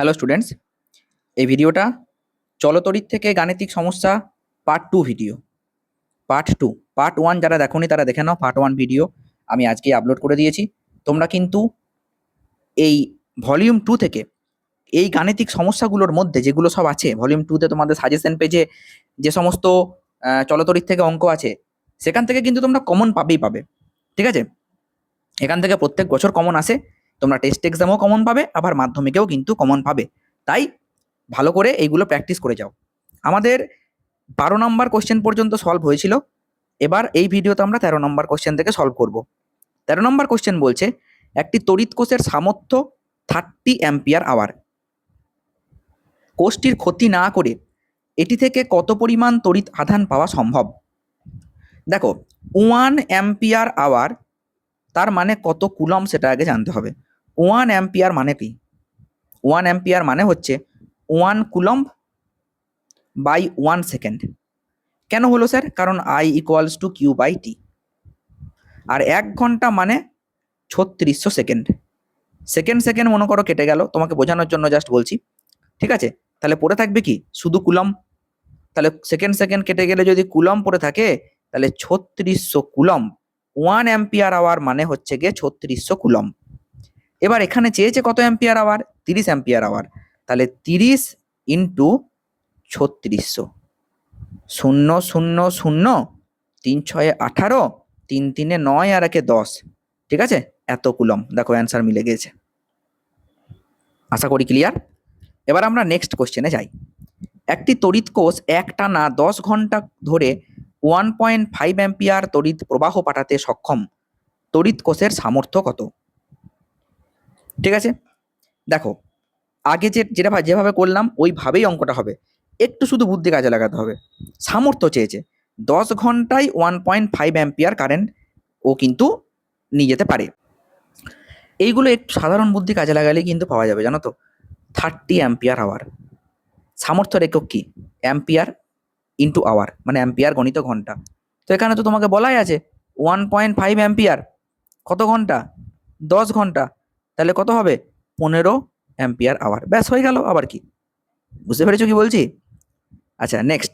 Hello students এই ভিডিওটা চলতরিৎ থেকে গাণিতিক সমস্যা part two video. Part two part one যারা দেখোনি তারা দেখে নাও পার্ট ওয়ান ভিডিও আমি আজকে আপলোড করে দিয়েছি। তোমরা কিন্তু এই ভলিউম টু থেকে এই গাণিতিক সমস্যাগুলোর মধ্যে যেগুলো সব আছে ভলিউম টুতে তোমাদের সাজেশন পেজে যে সমস্ত আহ, চলতরিৎ থেকে অঙ্ক আছে সেখান থেকে কিন্তু তোমরা কমন পাবেই পাবে। ঠিক আছে? এখান থেকে প্রত্যেক বছর কমন আসে। তোমরা টেস্ট এক্সামও কমন পাবে, আবার মাধ্যমিকেও কিন্তু কমন পাবে। তাই ভালো করে এইগুলো প্র্যাকটিস করে যাও। আমাদের বারো নম্বর কোশ্চেন পর্যন্ত সলভ হয়েছিল। এবার এই ভিডিওতে আমরা তেরো নম্বর কোশ্চেন থেকে সলভ করব। তেরো নম্বর কোশ্চেন বলছে, একটি তড়িৎ কোষের সামর্থ্য থার্টি অ্যাম্পিয়ার আওয়ার কোষটির ক্ষতি না করে এটি থেকে কত পরিমাণ তড়িৎ আধান পাওয়া সম্ভব? দেখো ওয়ান অ্যাম্পিয়ার আওয়ার তার মানে কত কুলম সেটা আগে জানতে হবে। ওয়ান অ্যাম্পিয়ার মানে কি? ওয়ান অ্যাম্পিয়ার মানে হচ্ছে one coulomb by one second. কেন হলো স্যার? কারণ I equals to Q by T আর এক ঘণ্টা মানে ছত্রিশশো সেকেন্ড। সেকেন্ড সেকেন্ড মনে করো কেটে গেল, তোমাকে বোঝানোর জন্য জাস্ট বলছি। ঠিক আছে? তাহলে পড়ে থাকবে কি? শুধু কুলম তাহলে সেকেন্ড সেকেন্ড কেটে গেলে যদি কুলম পড়ে থাকে, তাহলে ছত্রিশশো কুলম ওয়ান অ্যাম্পিয়ার আওয়ার মানে হচ্ছে গিয়ে ছত্রিশশো কুলম এবার এখানে চেয়েছে কত অ্যাম্পিয়ার আওয়ার তিরিশ অ্যাম্পিয়ার আওয়ার তাহলে তিরিশ ইন্টু ছত্রিশশো। শূন্য শূন্য শূন্য, তিন, ছয়ে, আঠারো, তিন, তিনে নয়, আর একে দশ। ঠিক আছে? এত কুলম দেখো অ্যান্সার মিলে গেছে আশা করি ক্লিয়ার এবার আমরা নেক্সট কোশ্চেনে যাই। একটি তড়িৎ কোষ একটানা দশ ঘণ্টা ধরে ওয়ান পয়েন্ট ফাইভ অ্যাম্পিয়ার তড়িৎ প্রবাহ পাঠাতে সক্ষম। তড়িৎ কোষের সামর্থ্য কত? ঠিক আছে? দেখো, আগে যে, যেটা যেভাবে করলাম, ওইভাবেই অঙ্কটা হবে। একটু শুধু বুদ্ধি কাজে লাগাতে হবে। সামর্থ্য চেয়েছে। দশ ঘন্টায় one point five ampere current ও কিন্তু নিয়ে যেতে পারে। এইগুলো একটু সাধারণ বুদ্ধি কাজে লাগালেই কিন্তু পাওয়া যাবে, জানো তো? থার্টি অ্যাম্পিয়ার আওয়ার সামর্থ্যের একক কি? অ্যাম্পিয়ার ইন্টু আওয়ার মানে অ্যাম্পিয়ার গণিত ঘণ্টা। তো এখানে তো তোমাকে বলাই আছে ওয়ান পয়েন্ট ফাইভ অ্যাম্পিয়ার কত ঘণ্টা? দশ ঘণ্টা। তাহলে কত হবে? পনেরো অ্যাম্পিয়ার আওয়ার। ব্যাস, হয়ে গেল। আবার কি? বুঝতে পেরেছ কি বলছি? আচ্ছা নেক্সট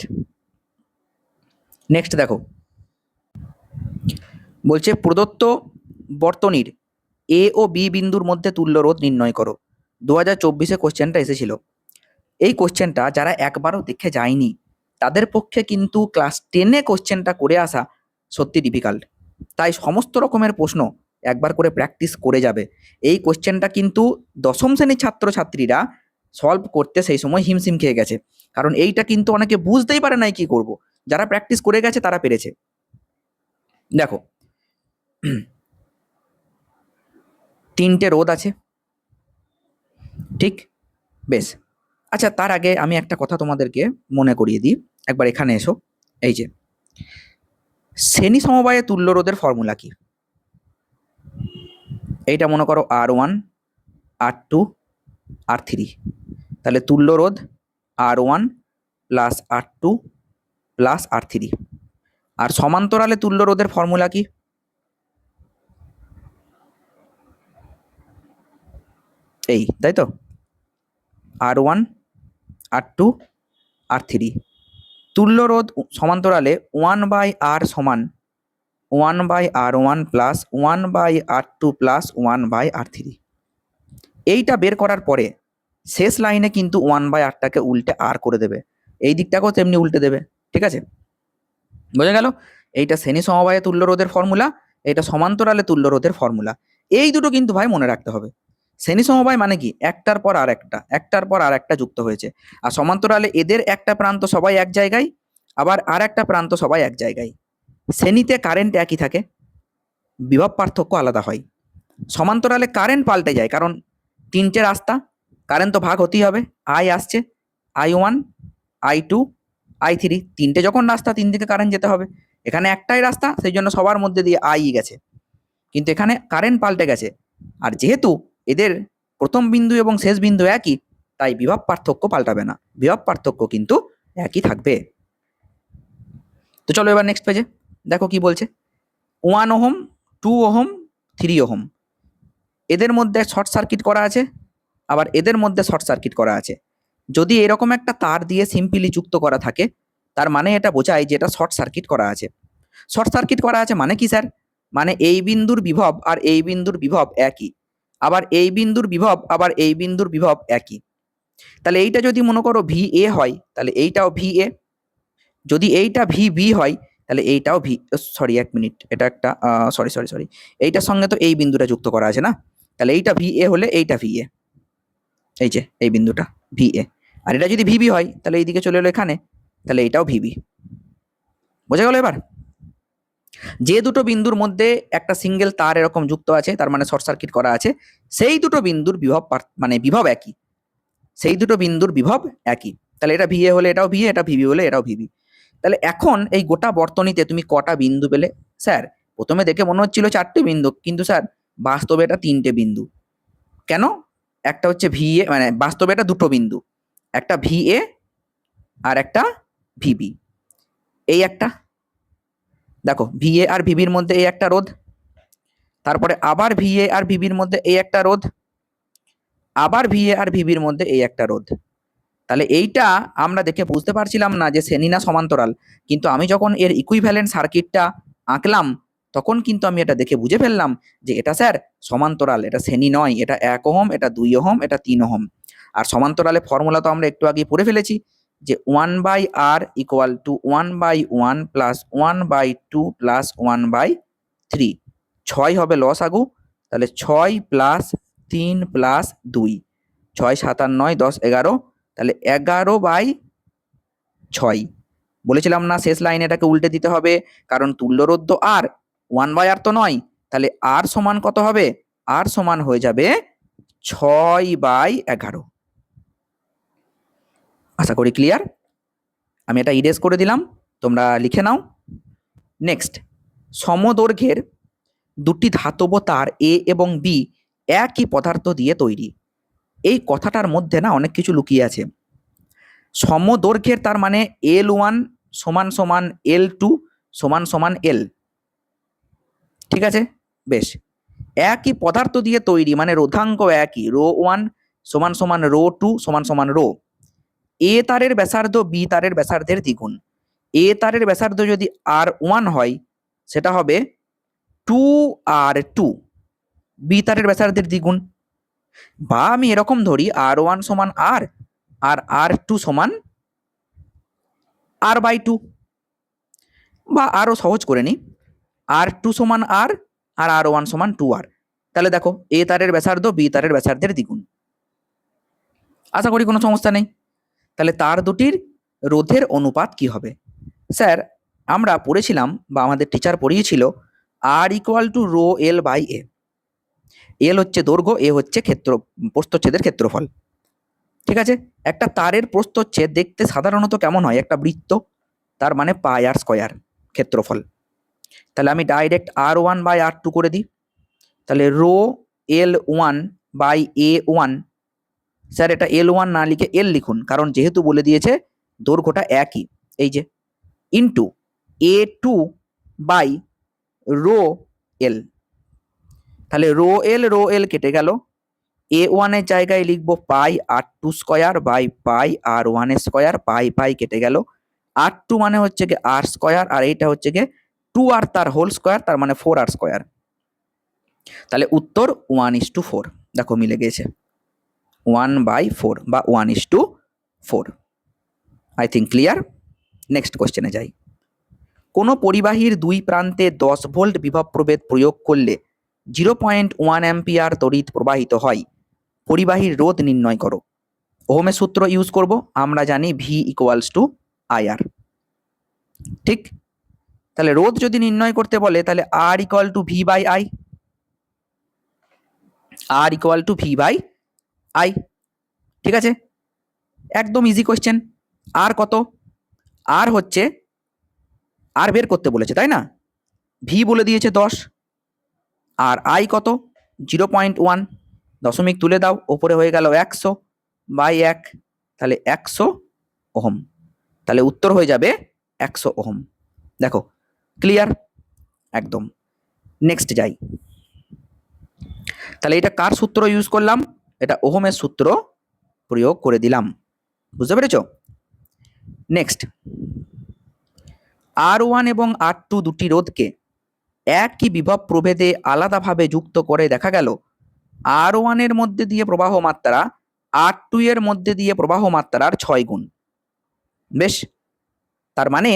নেক্সট দেখো। বলছে, প্রদত্ত বর্তনীর এ ও বি বিন্দুর মধ্যে তুল্য রোধ নির্ণয় করো। দু হাজার চব্বিশে কোশ্চেনটা এসেছিল। এই কোশ্চেনটা যারা একবারও দেখে যায়নি, তাদের পক্ষে কিন্তু ক্লাস টেনে কোশ্চেনটা করে আসা সত্যি ডিফিকাল্ট তাই সমস্ত রকমের প্রশ্ন একবার করে প্র্যাকটিস করে যাবে। এই কোশ্চেনটা কিন্তু দশম শ্রেণির ছাত্রছাত্রীরা সলভ করতে সেই সময় হিমশিম খেয়ে গেছে। কারণ এইটা কিন্তু অনেকে বুঝতেই পারে নাই কি করব। যারা প্র্যাকটিস করে গেছে তারা পেরেছে। দেখো। তিনটে রোদ আছে। ঠিক? বেশ। আচ্ছা তার আগে আমি একটা কথা তোমাদেরকে মনে করিয়ে দিই। একবার এখানে এসো। এই যে। শ্রেণি সমবায়ে তুল্য রোধের ফর্মুলা কি? এইটা মনে করো R one R two R three তাহলে তুল্য রোধ R one plus R two plus R three আর সমান্তরালে তুল্য রোধের ফর্মুলা কি? এই, তাই তো? R one R two R three তুল্য রোধ সমান্তরালে ওয়ান বাই আর সমান one by R one plus one by R two plus one by R three এইটা বের করার পরে শেষ লাইনে কিন্তু ওয়ান বাই আরটাকে উল্টে আর করে দেবে। এই দিকটাকেও তেমনি উল্টে দেবে, ঠিক আছে? বোঝা গেল? এইটা শ্রেণি সমবায়ে তুল্য রোধের ফর্মুলা এটা সমান্তরালে তুল্য রোধের ফর্মুলা এই দুটো কিন্তু ভাই মনে রাখতে হবে। শ্রেণি সমবায় মানে কি? একটার পর আর একটা, একটার পর আর একটা যুক্ত হয়েছে। আর সমান্তরালে এদের একটা প্রান্ত সবাই এক জায়গায়, আবার আর একটা প্রান্ত সবাই এক জায়গায়। শ্রেণীতে কারেন্ট একই থাকে, বিভব পার্থক্য আলাদা হয়। সমান্তরালে কারেন্ট পাল্টে যায়, কারণ তিনটে রাস্তা কারেন্ট তো ভাগ হতেই হবে আই আসছে I one I two I three তিনটে যখন রাস্তা, তিন দিকে কারেন্ট যেতে হবে। এখানে একটাই রাস্তা, সেই জন্য সবার মধ্যে দিয়ে আই গেছে। কিন্তু এখানে কারেন্ট পাল্টে গেছে, আর যেহেতু এদের প্রথম বিন্দু এবং শেষ বিন্দু একই, তাই বিভব পার্থক্য পাল্টাবে না। বিভব পার্থক্য কিন্তু একই থাকবে। তো চলো এবার নেক্সট পেজে দেখো কি বলছে? One ohm two ohm three ohm. এদের মধ্যে শর্ট সার্কিট করা আছে, আবার এদের মধ্যে শর্ট সার্কিট করা আছে। যদি এরকম একটা তার দিয়ে সিম্পলি যুক্ত করা থাকে, তার মানে এটা বোঝায় যে এটা শর্ট সার্কিট করা আছে। শর্ট সার্কিট করা আছে মানে কি, স্যার? মানে এই বিন্দুর বিভব আর এই বিন্দুর বিভব একই। আবার এই বিন্দুর বিভব, আবার এই বিন্দুর বিভব একই। তাহলে এইটা যদি মনে করো ভি এ হয়, তাহলে এইটাও ভি এ যদি এইটা ভি বি হয় তাহলে এইটাও ভি সরি এক মিনিট এটা একটা সরি সরি সরি এইটার সঙ্গে তো এই বিন্দুটা যুক্ত করা আছে না? তাহলে এইটা ভি এ হলে এইটা ভি এ। এই যে, এই বিন্দুটা ভি এ। আর এটা যদি ভিবি হয়, তাহলে এইদিকে চলে এলো এখানে, তাহলে এইটাও ভিবি বোঝা গেল এবার? যে দুটো বিন্দুর মধ্যে একটা সিঙ্গেল তার এরকম যুক্ত আছে, তার মানে শর্ট সার্কিট করা আছে, সেই দুটো বিন্দুর বিভব মানে বিভব একই। সেই দুটো বিন্দুর বিভব একই। তাহলে এটা ভিএ হলে এটাও ভিএ এটা ভিবি হলে এটাও ভিবি তাহলে এখন এই গোটা বর্তনীতে তুমি কটা বিন্দু পেলে? স্যার, প্রথমে দেখে মনে হচ্ছিল চারটে বিন্দু, কিন্তু স্যার, বাস্তবে এটা তিনটে বিন্দু। কেন? একটা হচ্ছে ভি এ মানে বাস্তবে এটা দুটো বিন্দু, একটা ভি এ আর একটা ভিবি। এই একটা, দেখো ভি এ আর ভিবির মধ্যে এই একটা রোধ, তারপরে আবার ভি এ আর ভিবির মধ্যে এই একটা রোধ, আবার ভি এ আর ভিবির মধ্যে এই একটা রোধ। তাহলে এইটা আমরা দেখে বুঝতে পারছিলাম না যে শ্রেণি না সমান্তরাল। কিন্তু আমি যখন এর ইকুইভ্যালেন্ট সার্কিটটা আঁকলাম, তখন কিন্তু আমি এটা দেখে বুঝে ফেললাম যে এটা স্যার সমান্তরাল, এটা শ্রেণি নয়, এটা এক ওহম, এটা দুই ওহম, এটা তিন ওহম। আর সমান্তরালের ফর্মুলা তো আমরা একটু আগে পড়ে ফেলেছি যে one by R equal to one by one plus one by two plus one by three ছয় হবে লস আগু, তাহলে ছয় প্লাস তিন প্লাস দুই। ছয়, সাত আর নয়, দশ, এগারো তাহলে এগারো বাই ছয়। বলেছিলাম না শেষ লাইনে এটাকে উল্টে দিতে হবে, কারণ তুল্যরোধ তো আর ওয়ান বাই আর তো নয়। তাহলে আর সমান কত হবে? আর সমান হয়ে যাবে ছয় বাই এগারো। আশা করি ক্লিয়ার আমি এটা ইরেজ করে দিলাম, তোমরা লিখে নাও। নেক্সট সমদৈর্ঘ্যের দুটি ধাতব তার এ এবং বি একই পদার্থ দিয়ে তৈরি। এই কথাটার মধ্যে না অনেক কিছু লুকিয়ে আছে। সমদৈর্ঘ্যের তার মানে এল ওয়ান সমান সমান এল টু সমান সমান এল ঠিক আছে? বেশ। একই পদার্থ দিয়ে তৈরি মানে রোধাঙ্ক একই, রো ওয়ান সমান সমান রো টু সমান সমান রো। এ তারের ব্যাসার্ধ, বি তারের ব্যাসার্ধের দ্বিগুণ। এ তারের ব্যাসার্ধ যদি আর ওয়ান হয়, সেটা হবে টু আর টু বি তারের ব্যাসার্ধের দ্বিগুণ। বা আমি এরকম ধরি আর ওয়ান সমান আর আর আর টু সমান আর বাই টু, বা আরও সহজ করে নিই, আর টু সমান আর আর আর ওয়ান সমান টু আর। তাহলে দেখো, এ তারের ব্যাসার্ধ, বি তারের ব্যাসার্ধের দ্বিগুণ। আশা করি কোনো সমস্যা নেই। তাহলে তার দুটির রোধের অনুপাত কি হবে? স্যার, আমরা পড়েছিলাম বা আমাদের teacher পড়িয়েছিল R equal to rho L by A L হচ্ছে দৈর্ঘ্য, এ হচ্ছে ক্ষেত্র প্রস্তচ্ছেদের ক্ষেত্রফল। ঠিক আছে? একটা তারের প্রস্তচ্ছেদ দেখতে সাধারণত কেমন হয়? একটা বৃত্ত, তার মানে পাই আর স্কয়ার ক্ষেত্রফল। তাহলে আমি direct R one by R two করে দিই। তাহলে rho L one by A one. Sir, এটা এল ওয়ান না লিখে এল লিখুন, কারণ যেহেতু বলে দিয়েছে দৈর্ঘ্যটা একই। এই যে, into A two by rho L. তাহলে রো এল রো এল কেটে গেল। এ ওয়ানের জায়গায় লিখব pi R two square by pi R ওয়ানের স্কয়ার পাই পাই কেটে গেল। আর টু মানে হচ্ছে গিয়ে আর স্কয়ার আর এইটা হচ্ছে গিয়ে টু আর তার হোল স্কোয়ার তার মানে ফোর আর স্কয়ার তাহলে উত্তর ওয়ান ইস টু ফোর দেখো মিলে গেছে ওয়ান বাই ফোর বা one is to four I think clear next কোশ্চেনে যাই। কোনো পরিবাহীর দুই প্রান্তে দশ ভোল্ট বিভব প্রভেদ প্রয়োগ করলে জিরো পয়েন্ট ওয়ান অ্যাম্পিয়ার তড়িৎ প্রবাহিত হয়। পরিবাহীর রোধ নির্ণয় করো। ওহমের সূত্র ইউজ করব, আমরা জানি ভি ইকুয়ালস টু আইআর ঠিক? তাহলে রোধ যদি নির্ণয় করতে বলে, তাহলে R equal to V by I R equal to V by I ঠিক আছে? একদম ইজি কোয়েশ্চেন আর কত? আর হচ্ছে আর বের করতে বলেছে, তাই না? ভি বলে দিয়েছে দশ। আর আই কত? জিরো পয়েন্ট ওয়ান দশমিক তুলে দাও, ওপরে হয়ে গেল একশো বাই এক, তাহলে একশো ওহম। তাহলে উত্তর হয়ে যাবে একশো ওহম। দেখো ক্লিয়ার একদম। নেক্সট যাই। তাহলে এটা কার সূত্র ইউজ করলাম? এটা ওহমের সূত্র প্রয়োগ করে দিলাম। বুঝতে পেরেছ? নেক্সট আর ওয়ান এবং আর টু দুটি রোধকে একই বিভব প্রভেদে আলাদাভাবে যুক্ত করে দেখা গেল। আর ওয়ানের মধ্যে দিয়ে প্রবাহ মাত্রা আর টু এর মধ্যে দিয়ে প্রবাহ মাত্রার ছয় গুণ। বেশ, তার মানে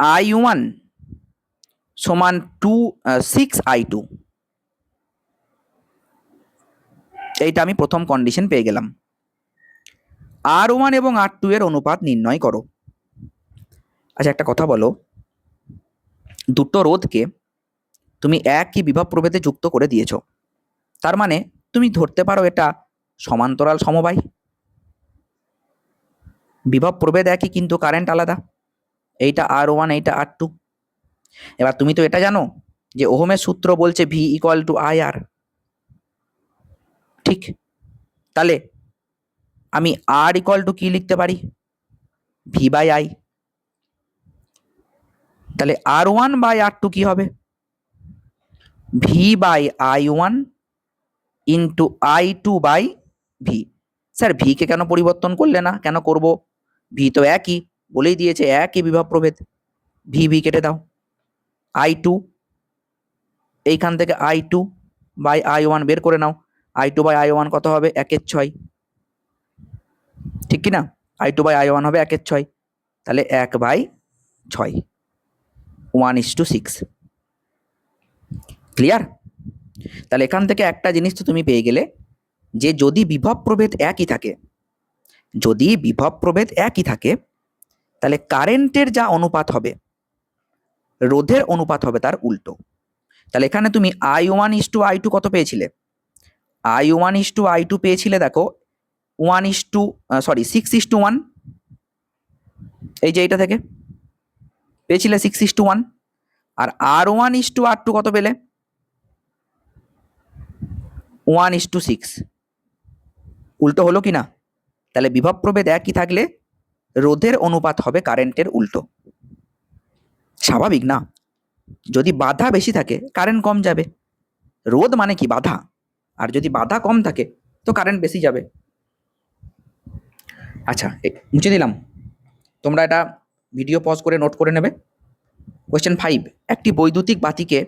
আই ওয়ান সমান টু সিক্স আই টু এইটা আমি প্রথম কন্ডিশন পেয়ে গেলাম। আর ওয়ান এবং আর টু এর অনুপাত নির্ণয় করো। আচ্ছা একটা কথা বলো। দুটো রোধকে তুমি একই বিভব প্রভেদে যুক্ত করে দিয়েছ। তার মানে তুমি ধরতে পারো এটা সমান্তরাল সমবায়। বিভব প্রভেদ একই কিন্তু কারেন্ট আলাদা। এইটা আর ওয়ান এইটা আর টু এবার তুমি তো এটা জানো যে ওহমের সূত্র বলছে V equal to I R ঠিক? তাহলে আমি আর ইকুয়াল টু কি লিখতে পারি? ভি বাই আই তাহলে R one by R two কি হবে? V by I one into I two by V sir V K কেন পরিবর্তন করলে না? কেন করব? ভি তো একই, বলেই দিয়েছে একই বিভব প্রভেদ। ভি ভি কেটে দাও। আই টু এইখান থেকে I two by I one বের করে নাও। I two by I one কত হবে? একের ছয়। ঠিক কি না? I two by I one হবে একের ছয়। তাহলে এক বাই ছয়। One is to six clear তাহলে এখান থেকে একটা জিনিস তো তুমি পেয়ে গেলে যে যদি বিভব প্রভেদ একই থাকে, যদি বিভব প্রভেদ একই থাকে, তাহলে কারেন্টের যা অনুপাত হবে, রোধের অনুপাত হবে তার উল্টো। তাহলে এখানে তুমি I one is to I two কত পেয়েছিলে? I one is to I two পেয়েছিলে দেখো one is to sorry six is to one এই যে এইটা থেকে। পেয়েছিলে six is to one R R one is to R two কত পেলে? ওয়ান ইস টু সিক্স উল্টো হলো কি না তাহলে বিভব প্রভেদ একই থাকলে রোধের অনুপাত হবে কারেন্টের উল্টো। স্বাভাবিক না? যদি বাধা বেশি থাকে কারেন্ট কম যাবে। রোধ মানে কি? বাধা। আর যদি বাধা কম থাকে, তো কারেন্ট বেশি যাবে। আচ্ছা মুছে দিলাম। তোমরা এটা ভিডিও পজ করে নোট করে নেবে। কোয়েশ্চেন ফাইভ একটি বৈদ্যুতিক বাতিকে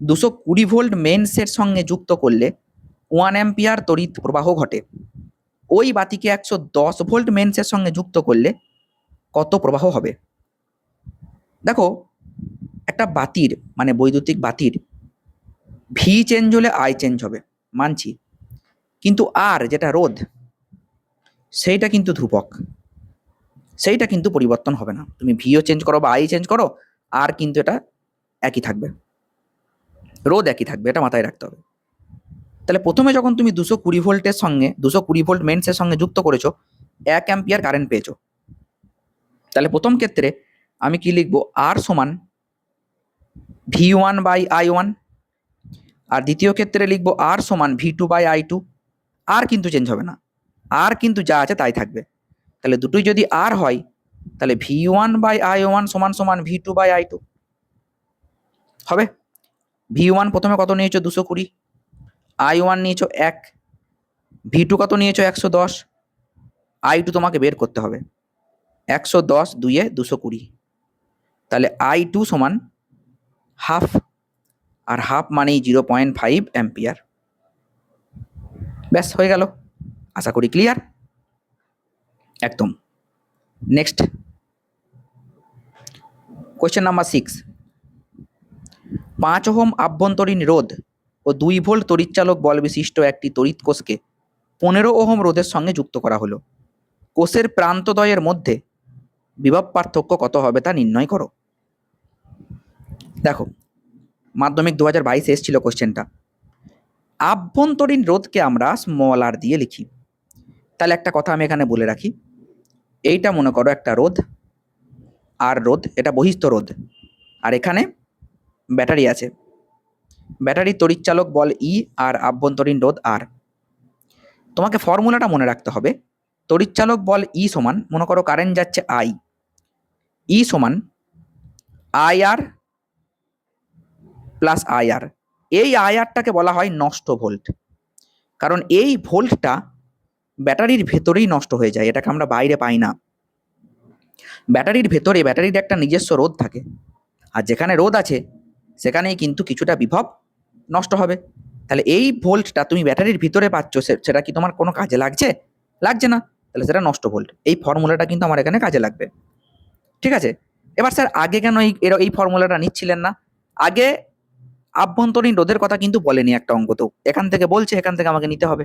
দুশো কুড়ি ভোল্ট মেন্সের সঙ্গে যুক্ত করলে ওয়ান অ্যাম্পিয়ার তড়িৎ প্রবাহ ঘটে। ওই বাতিকে একশো দশ ভোল্ট মেন্সের সঙ্গে যুক্ত করলে কত প্রবাহ হবে? দেখো, একটা বাতির মানে বৈদ্যুতিক বাতির ভি চেঞ্জ হলে আই চেঞ্জ হবে, মানছি। কিন্তু আর যেটা রোধ, সেইটা কিন্তু ধ্রুবক। সেইটা কিন্তু পরিবর্তন হবে না। তুমি ভিও চেঞ্জ করো বা আই চেঞ্জ করো, আর কিন্তু এটা একই থাকবে। রোধ একই থাকবে, এটা মাথায় রাখতে হবে। তাহলে প্রথমে যখন তুমি দুশো কুড়ি ভোল্টের সঙ্গে, দুশো কুড়ি ভোল্ট মেন্সের সঙ্গে যুক্ত করেছ, এক অ্যাম্পিয়ার কারেন্ট পেয়েছ। তাহলে প্রথম ক্ষেত্রে আমি কি লিখব? আর সমান V one by I one আর দ্বিতীয় ক্ষেত্রে লিখব আর সমান V two by I two R কিন্তু চেঞ্জ হবে না। আর কিন্তু যা আছে তাই থাকবে। তাহলে দুটোই যদি আর হয়, তাহলে V one by I one সমান সমান V two by I two হবে? ভি ওয়ান প্রথমে কত নিয়েছো? দুশো কুড়ি। আই ওয়ান নিয়েছো এক। ভি টু কত নিয়েছো? একশো দশ। আই টু তোমাকে বের করতে হবে। একশো দশ দুইয়ে দুশো কুড়ি। তাহলে আই টু সমান হাফ, আর হাফ মানেই জিরো পয়েন্ট ফাইভ অ্যাম্পিয়ার। ব্যাস, হয়ে গেল। আশা করি ক্লিয়ার। একদম। নেক্সট কোয়েশ্চেন নাম্বার সিক্স পাঁচ ওহম আভ্যন্তরীণ রোধ ও দুই ভোল্ট তড়িৎচালক বল বিশিষ্ট একটি তড়িৎ কোষকে পনেরো ওহম রোধের সঙ্গে যুক্ত করা হলো। কোষের প্রান্তদ্বয়ের মধ্যে বিভব পার্থক্য কত হবে তা নির্ণয় করো। দেখো, মাধ্যমিক দু হাজার বাইশে এসেছিল কোশ্চেনটা আভ্যন্তরীণ রোধকে আমরা স্মল আর দিয়ে লিখি। তাহলে একটা কথা আমি এখানে বলে রাখি। এইটা মনে করো একটা রোধ, আর রোধ, এটা বহিস্থ রোধ। আর এখানে ব্যাটারি আছে। ব্যাটারি তড়িৎচালক বল ই আর আভ্যন্তরীণ রোধ আর তোমাকে ফর্মুলাটা মনে রাখতে হবে। তড়িৎচালক বল ই সমান, মনে করো কারেন্ট যাচ্ছে আই ই সমান I R plus I R এই আই আরটাকে বলা হয় নষ্ট ভোল্ট। কারণ এই ভোল্টটা ব্যাটারির ভেতরেই নষ্ট হয়ে যায়, এটাকে আমরা বাইরে পাই না। ব্যাটারির ভেতরে, ব্যাটারির একটা নিজস্ব রোধ থাকে। আর যেখানে রোধ আছে, সেখানেই কিন্তু কিছুটা বিভব নষ্ট হবে। তাহলে এই ভোল্টটা তুমি ব্যাটারির ভিতরে পাচ্ছ সেটা কি তোমার কোনো কাজে লাগছে? লাগছে না। তাহলে সেটা নষ্ট ভোল্ট। এই ফর্মুলাটা কিন্তু আমার এখানে কাজে লাগবে। ঠিক আছে? এবার স্যার, আগে কেন এই এই ফর্মুলাটা নিচ্ছিলেন না? আগে আভ্যন্তরীণ রোধের কথা কিন্তু বলেনি একটা অঙ্কতেও এখান থেকে বলছে, এখান থেকে আমাকে নিতে হবে।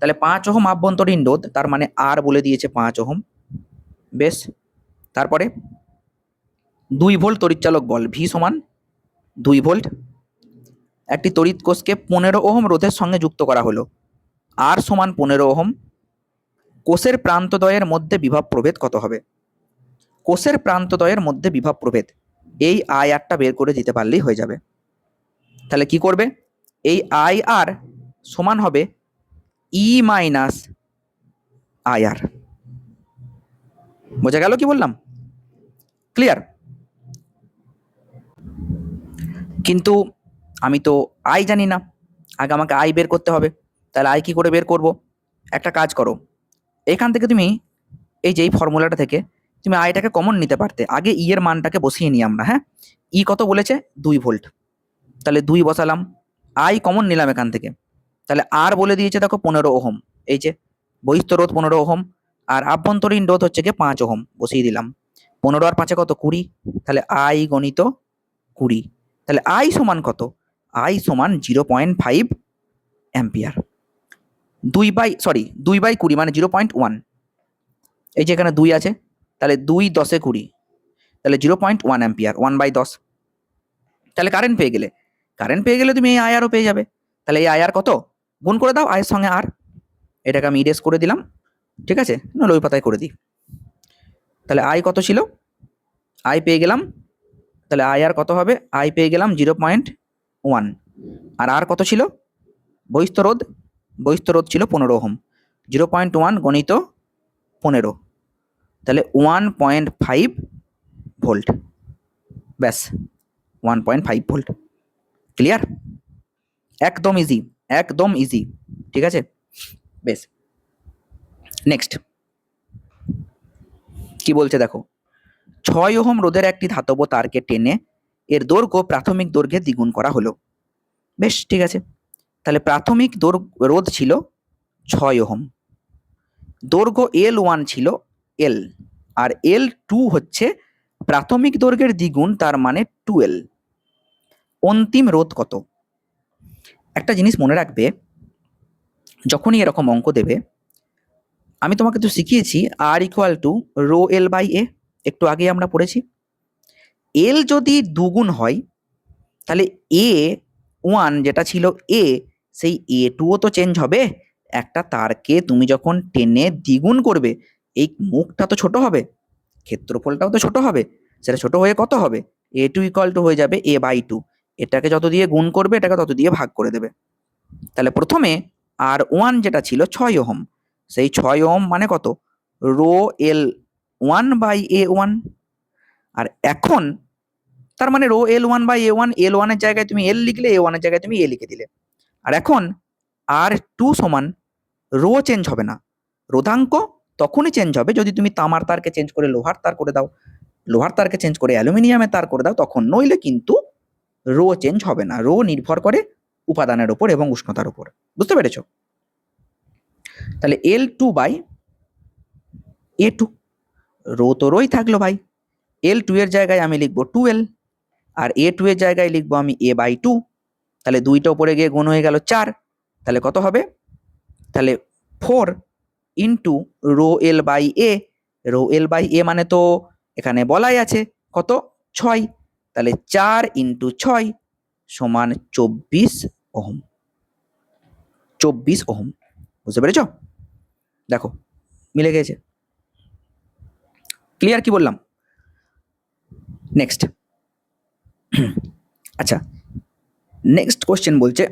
তাহলে পাঁচ ওহম আভ্যন্তরীণ রোধ, তার মানে আর বলে দিয়েছে পাঁচ ওহম। বেশ, তারপরে দুই ভোল্ট তড়িৎচালক বল ভি সমান দুই ভোল্ট। একটি তড়িৎ কোষকে পনেরো ওহম রোধের সঙ্গে যুক্ত করা হলো। আর সমান পনেরো ওহম। কোষের প্রান্তদ্বয়ের মধ্যে বিভব প্রভেদ কত হবে? কোষের প্রান্তদ্বয়ের মধ্যে বিভব প্রভেদ। এই আই আরটা বের করে দিতে পারলেই হয়ে যাবে। তাহলে কি করবে? এই আই আর সমান হবে ই মাইনাস আই আর বোঝা গেল কি বললাম? ক্লিয়ার কিন্তু আমি তো আই জানি না। আগে আমাকে আই বের করতে হবে। তাহলে আই কি করে বের করব? একটা কাজ করো। এখান থেকে তুমি এই যে এই ফর্মুলাটা থেকে তুমি আইটাকে কমন নিতে পারতে। আগে ই এর মানটাকে বসিয়ে নিই আমরা হ্যাঁ? ই কত বলেছে? দুই ভোল্ট। তাহলে দুই বসালাম। আই কমন নিলাম এখান থেকে। তাহলে আর বলে দিয়েছে দেখো পনেরো ওহম। এই যে বহিস্থ রোধ পনেরো ওহম আর আভ্যন্তরীণ রোধ হচ্ছে গিয়ে পাঁচ ওহম, বসিয়ে দিলাম। পনেরো আর পাঁচে কত? কুড়ি। তাহলে আই গণিত কুড়ি। তাহলে আই সমান কত? আই সমান জিরো পয়েন্ট ফাইভ অ্যাম্পিয়ার দুই বাই সরি দুই বাই কুড়ি মানে জিরো পয়েন্ট ওয়ান এই যে এখানে দুই আছে, তাহলে দুই দশে কুড়ি। তাহলে zero point one ampere one by দশ। তাহলে কারেন্ট পেয়ে গেলে কারেন্ট পেয়ে গেলে তুমি এই আয়ারও পেয়ে যাবে। তাহলে এই আয়ার কত? গুণ করে দাও, আয়ের সঙ্গে আর এটাকে আমি ইরেজ করে দিলাম। ঠিক আছে? নাহলে ওই পাতায় করে দিই। তাহলে আয় কত ছিল? আয় পেয়ে গেলাম। তাহলে আয় আর কত হবে? আই পেয়ে গেলাম জিরো পয়েন্ট ওয়ান আর আর কত ছিল? বহিস্থ রোধ। বহিস্থ রোধ ছিল পনেরো ওহম। জিরো পয়েন্ট ওয়ান গণিত পনেরো। তাহলে ওয়ান পয়েন্ট ফাইভ ভোল্ট ব্যাস one point five volt clear একদম ইজি একদম ইজি ঠিক আছে? বেশ। নেক্সট কি বলছে দেখো? ছয় ওহম রোধের একটি ধাতব তারকে টেনে এর দৈর্ঘ্য প্রাথমিক দৈর্ঘ্যে দ্বিগুণ করা হলো। বেশ, ঠিক আছে? তাহলে প্রাথমিক রোধ ছিল ছয় ওহম। দৈর্ঘ্য এল ওয়ান ছিল এল আর এল টু হচ্ছে প্রাথমিক দৈর্ঘ্যের দ্বিগুণ, তার মানে টুয়েল অন্তিম রোধ কত? একটা জিনিস মনে রাখবে, যখনই এরকম অঙ্ক দেবে, আমি তোমাকে তো শিখিয়েছি R equal to rho L by A একটু আগে আমরা পড়েছি। এল যদি দুগুণ হয়, তাহলে এ ওয়ান যেটা ছিল এ সেই এ টুও তো চেঞ্জ হবে। একটা তারকে তুমি যখন টেনে দ্বিগুণ করবে, এই মুখটা তো ছোট হবে, ক্ষেত্রফলটাও তো ছোট হবে, সেটা ছোট হয়ে কত হবে? এ টু ইকুয়াল টু হয়ে যাবে এ বাই টু এটাকে যত দিয়ে গুণ করবে, এটাকে তত দিয়ে ভাগ করে দেবে। তাহলে প্রথমে আর ওয়ান যেটা ছিল ছয় ওহম। সেই ছয় ওহম মানে কত? Rho L one by A one. আর এখন তার মানে rho L one by A one, L ওয়ানের জায়গায় তুমি এল লিখলে, এ ওয়ানের জায়গায় তুমি এ লিখে দিলে। আর এখন আর টু সমান রো চেঞ্জ হবে না। রোধাঙ্ক তখনই চেঞ্জ হবে যদি তুমি তামার তারকে চেঞ্জ করে লোহার তার করে দাও। লোহার তারকে চেঞ্জ করে অ্যালুমিনিয়ামের তার করে দাও তখন। নইলে কিন্তু রো চেঞ্জ হবে না। রো নির্ভর করে উপাদানের উপর এবং উষ্ণতার উপর। বুঝতে পেরেছ? তাহলে L two by A two rho তো রোই থাকল ভাই। এল টু এর জায়গায় আমি লিখব টুয়েল আর এ টু এর জায়গায় লিখব আমি এ বাই টু তাহলে দুইটা উপরে গিয়ে গুণ হয়ে গেল চার। তাহলে কত হবে? তাহলে four into rho L by A rho L by A মানে তো এখানে বলাই আছে। কত? ছয়। তাহলে চার ইন্টু ছয় সমান চব্বিশ ওহম। চব্বিশ ওহম, বুঝতে পেরেছ? দেখো, মিলে গেছে। ক্লিয়ার কি বললাম? নেক্সট আচ্ছা নেক্সট কোশ্চেন বলছে,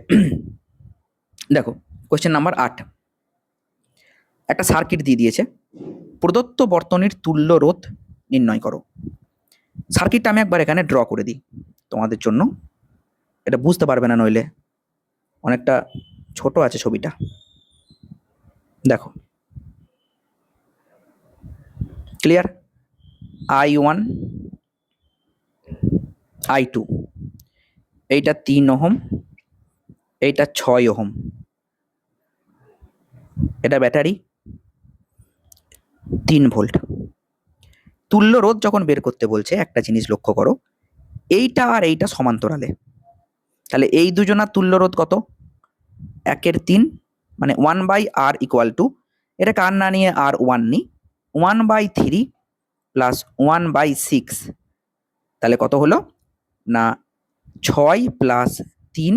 দেখো কোশ্চেন নাম্বার আট। একটা সার্কিট দিয়ে দিয়েছে। প্রদত্ত বর্তনীর তুল্য রোধ নির্ণয় করো। সার্কিটটা আমি একবার এখানে ড্র করে দিই তোমাদের জন্য। এটা বুঝতে পারবে না নইলে। অনেকটা ছোট আছে ছবিটা। দেখো। Clear I one I two এইটা তিন ওহম, এইটা ছয় ওহম। এটা ব্যাটারি, তিন ভোল্ট। তুল্য রোধ যখন বের করতে বলছে, একটা জিনিস লক্ষ্য করো, এইটা আর এইটা সমান্তরালে। তাহলে এই দুজনার তুল্য রোধ কত? একের তিন মানে one by R equal to এটা কার না নিয়ে? আর ওয়ান নি। One by three plus one by six তাহলে কত হলো? না, ছয় প্লাস তিন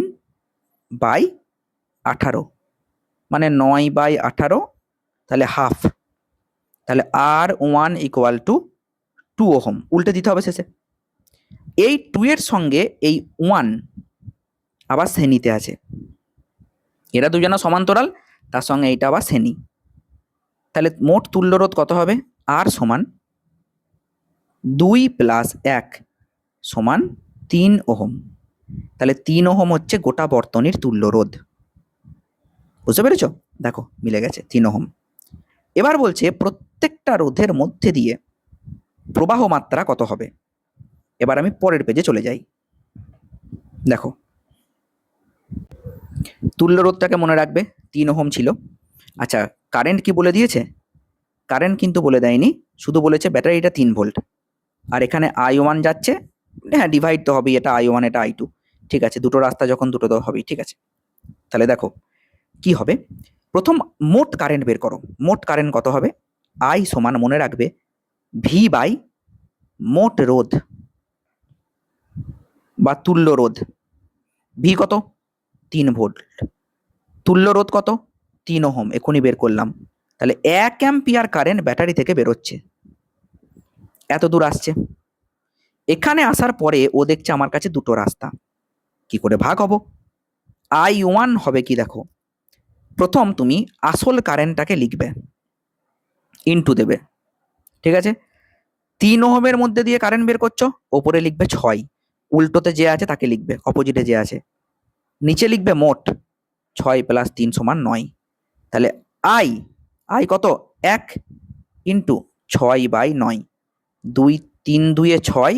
বাই আঠারো। মানে নয় বাই আঠারো, তাহলে হাফ তাহলে R one equal to two ohm, উল্টে দিতে হবে শেষে। এই টু এর সঙ্গে এই ওয়ান আবার শ্রেণীতে আছে। এরা দুজনা সমান্তরাল, তার সঙ্গে এইটা আবার শ্রেণি। তাহলে মোট তুল্যরোধ কত হবে? আর সমান দুই প্লাস এক সমান তিন ওহম। তাহলে তিন ওহম হচ্ছে গোটা বর্তনীর তুল্যরোধ। বুঝতে পেরেছ? দেখো, মিলে গেছে, তিন ওহম। এবার বলছে প্রত্যেকটা রোধের মধ্যে দিয়ে প্রবাহ মাত্রা কত হবে? এবার আমি পরের পেজে চলে যাই। দেখো। তুল্য রোধটাকে মনে রাখবে, তিন ওহম ছিল। আচ্ছা কারেন্ট কি বলে দিয়েছে? কারেন্ট কিন্তু বলে দেয়নি, শুধু বলেছে ব্যাটারিটা তিন ভোল্ট। আর এখানে আই ওয়ান যাচ্ছে হ্যাঁ ডিভাইড তো হবেই, এটা আই ওয়ান এটা আই টু ঠিক আছে, দুটো রাস্তা যখন দুটো তো হবেই, ঠিক আছে। তাহলে দেখো, কি হবে? প্রথম মোট কারেন্ট বের করো। মোট কারেন্ট কত হবে? আই সমান মনে রাখবে ভি বাই মোট রোধ বা তুল্য রোধ। ভি কত? তিন ভোল্ট। তুল্য রোধ কত? তিন ওহম। এখনই বের করলাম। তাহলে এক অ্যাম্পিয়ার কারেন্ট ব্যাটারি থেকে বেরোচ্ছে। এত দূর আসছে। এখানে আসার পরে ও দেখছে আমার কাছে দুটো রাস্তা। কি করে ভাগ হব? আই ওয়ান হবে কি দেখো? প্রথম তুমি আসল কারেন্টটাকে লিখবে। ইনটু দেবে। ঠিক আছে? তিন ওহমের মধ্যে দিয়ে কারেন্ট বের করছ? ওপরে লিখবে ছয়। উল্টোতে যে আছে তাকে লিখবে অপোজিটে যে আছে। নিচে লিখবে মোট ছয় প্লাস তিন সমান নয়। তাহলে আই আই কত? এক ইন্টু ছয় বাই নয়। দুই, তিন দুইয়ে ছয়,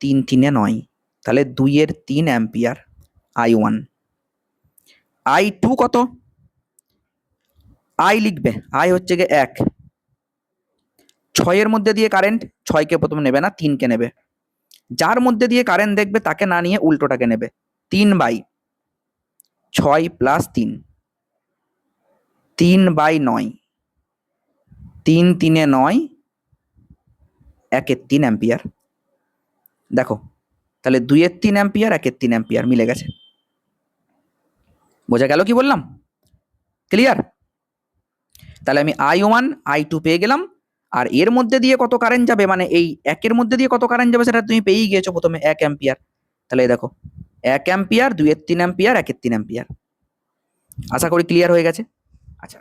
তিন তিনে নয়। তাহলে দুইয়ের তিন ampere I one I two কত? আই লিখবে আই হচ্ছে গিয়ে এক। ছয়ের মধ্যে দিয়ে কারেন্ট ছয়কে প্রথম নেবে না, তিনকে নেবে। যার মধ্যে দিয়ে কারেন্ট দেখবে তাকে না নিয়ে উল্টোটাকে নেবে। তিন বাই ছয় প্লাস তিন। তিন বাই নয়। তিন তিনে নয় একের তিন অ্যাম্পিয়ার। দেখো, তাহলে দুইয়ের তিন অ্যাম্পিয়ার, একের তিন অ্যাম্পিয়ার, মিলে গেছে। বোঝা গেল কি বললাম? ক্লিয়ার তাহলে আমি আই ওয়ান আই টু পেয়ে গেলাম। আর এর মধ্যে দিয়ে কত কারেন্ট যাবে? মানে এই একের মধ্যে দিয়ে কত কারেন্ট যাবে সেটা তুমি পেয়েই গিয়েছো প্রথমে এক অ্যাম্পিয়ার তাহলে দেখো, এক অ্যাম্পিয়ার দুইয়ের তিন অ্যাম্পিয়ার একের তিন অ্যাম্পিয়ার আশা করি ক্লিয়ার হয়ে গেছে। আচ্ছা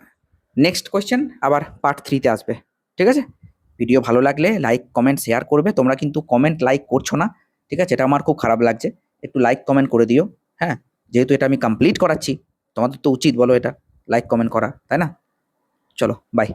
নেক্সট কোয়েশ্চেন আবার পার্ট থ্রিতে আসবে। ঠিক আছে? ভিডিও ভালো লাগলে লাইক কমেন্ট শেয়ার করবে। তোমরা কিন্তু কমেন্ট লাইক করছ না। ঠিক আছে? এটা আমার খুব খারাপ লাগছে। একটু লাইক কমেন্ট করে দিও। হ্যাঁ? যেহেতু এটা আমি কমপ্লিট করাচ্ছি, তোমাদের তো উচিত বলো এটা। লাইক কমেন্ট করা, তাই না? চলো বাই